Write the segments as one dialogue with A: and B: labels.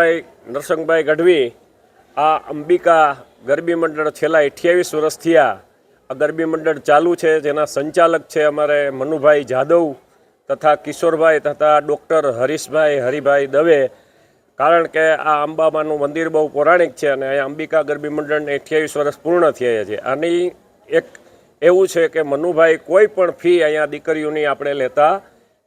A: ભાઈ નરસંગભાઈ ગઢવી, આ અંબિકા ગરબી મંડળ છેલ્લા અઠ્યાવીસ વર્ષ થયા. આ ગરબી મંડળ ચાલુ છે, જેના સંચાલક છે અમારે મનુભાઈ જાદવ તથા કિશોરભાઈ તથા ડૉક્ટર હરીશભાઈ, હરિભાઈ દવે. કારણ કે આ અંબામાનું મંદિર બહુ પૌરાણિક છે અને અહીંયા અંબિકા ગરબી મંડળને અઠ્યાવીસ વર્ષ પૂર્ણ થયા છે. આની એક એવું છે કે મનુભાઈ કોઈ પણ ફી અહીંયા દીકરીઓની આપણે લેતા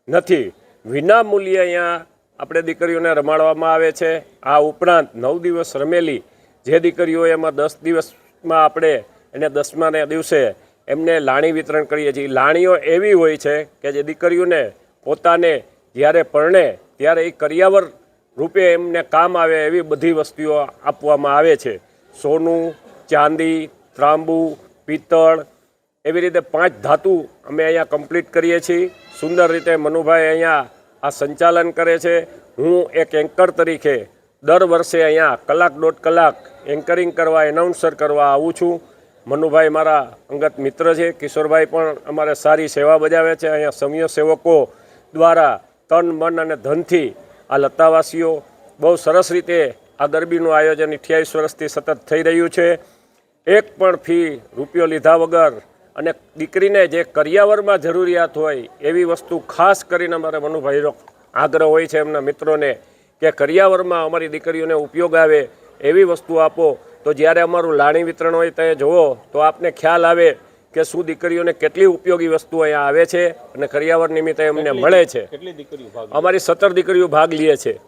A: નથી. વિનામૂલ્યે અહીંયા આપણે દીકરીઓને રમાડવામાં આવે છે. આ ઉપરાંત નવ દિવસ રમેલી જે દીકરીઓ એમાં દસ દિવસમાં આપણે એને દસમાને દિવસે એમને લાણી વિતરણ કરીએ છીએ. લાણીઓ એવી હોય છે કે જે દીકરીઓને પોતાને જ્યારે પરણે ત્યારે એ કરિયાવર રૂપે એમને કામ આવે એવી બધી વસ્તુઓ આપવામાં આવે છે. સોનું, ચાંદી, ત્રાંબુ, પિત્તળ એવી રીતે પાંચ ધાતુ અમે અહીંયા કમ્પ્લીટ કરીએ છીએ. સુંદર રીતે મનુભાઈ અહીંયા આ સંચાલન કરે છે. હું એક એન્કર તરીકે દર વર્ષે અહીંયા કલાક દોઢ કલાક એન્કરિંગ કરવા એનાઉન્સર કરવા આવું છું. મનુભાઈ મારા અંગત મિત્ર છે. કિશોરભાઈ પણ અમારે સારી સેવા બજાવે છે. અહીંયા સમય સેવકો દ્વારા તન, મન અને ધનથી આ લતાવાસીઓ બહુ સરસ રીતે આ ગરબીનું આયોજન અઠ્યાવીસ વર્ષથી સતત થઈ રહ્યું છે. એક પણ ફી રૂપિયો લીધા વગર અને દીકરીને જે કરિયાવરમાં જરૂરિયાત હોય એવી વસ્તુ ખાસ કરીને અમારે મનુભાઈનો આગ્રહ હોય છે એમના મિત્રોને કે કરિયાવરમાં અમારી દીકરીઓને ઉપયોગ આવે એવી વસ્તુ આપો. તો જ્યારે અમારું લાણી વિતરણ હોય તે જુઓ તો આપને ખ્યાલ આવે કે શું દીકરીઓને કેટલી ઉપયોગી વસ્તુ અહીંયા આવે છે અને કરિયાવર નિમિત્તે એમને મળે છે.
B: કેટલી
A: અમારી સત્તર દીકરીઓ ભાગ લે છે.